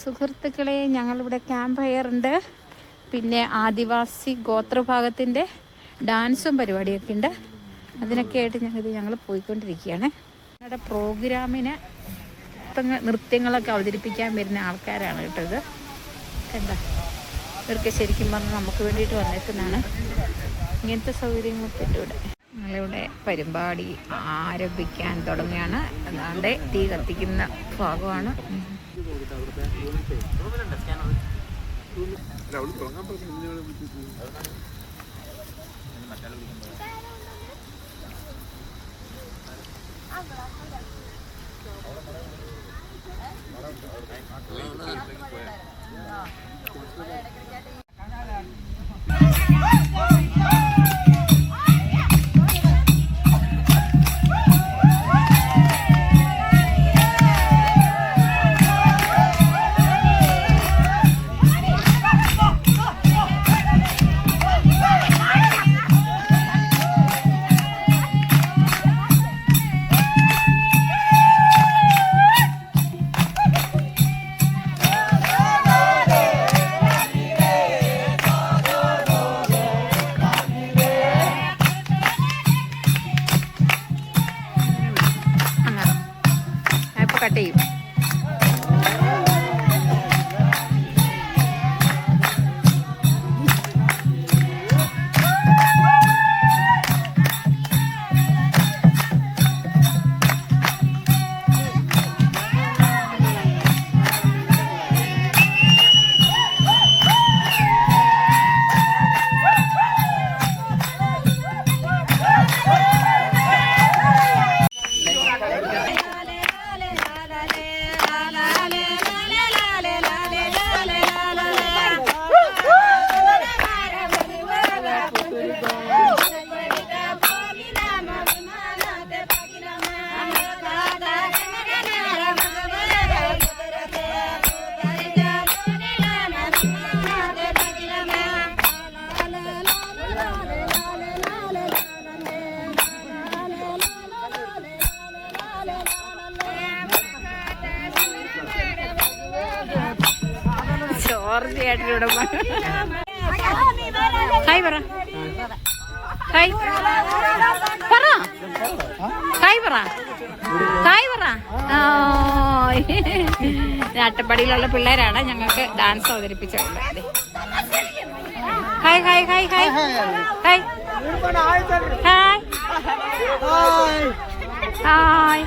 സുഹൃത്തുക്കളെ ഞങ്ങളിവിടെ ക്യാമ്പ് ഉണ്ട് പിന്നെ ആദിവാസി ഗോത്രഭാഗത്തിന്റെ ഡാൻസും പരിപാടിയൊക്കെ ഉണ്ട്. അതിനൊക്കെ ആയിട്ട് ഞങ്ങൾ ഞങ്ങൾ പോയിക്കൊണ്ടിരിക്കുകയാണ്. ഞങ്ങളുടെ പ്രോഗ്രാമിന് നൃത്യങ്ങളൊക്കെ അവതരിപ്പിക്കാൻ വരുന്ന ആൾക്കാരാണ് കേട്ടോ കണ്ട? ഇവർക്ക് ശരിക്കും പറഞ്ഞാൽ നമുക്ക് വേണ്ടിയിട്ട് വന്നേക്കുന്നതാണ്. ഇങ്ങനത്തെ സൗകര്യങ്ങളൊക്കെ ഉണ്ട് ഇവിടെ. ഞങ്ങളിവിടെ പരിപാടി ആരംഭിക്കാൻ തുടങ്ങുകയാണ്. അതാണ്ട് തീ കത്തിക്കുന്ന ഭാഗമാണ്. ഉം. കട്ട് ചെയ്യും അട്ടപ്പാടിയിലുള്ള പിള്ളേരാണ് ഞങ്ങൾക്ക് ഡാൻസ് അവതരിപ്പിച്ചത് hi hi hi hi. Hi. Hi. Hi.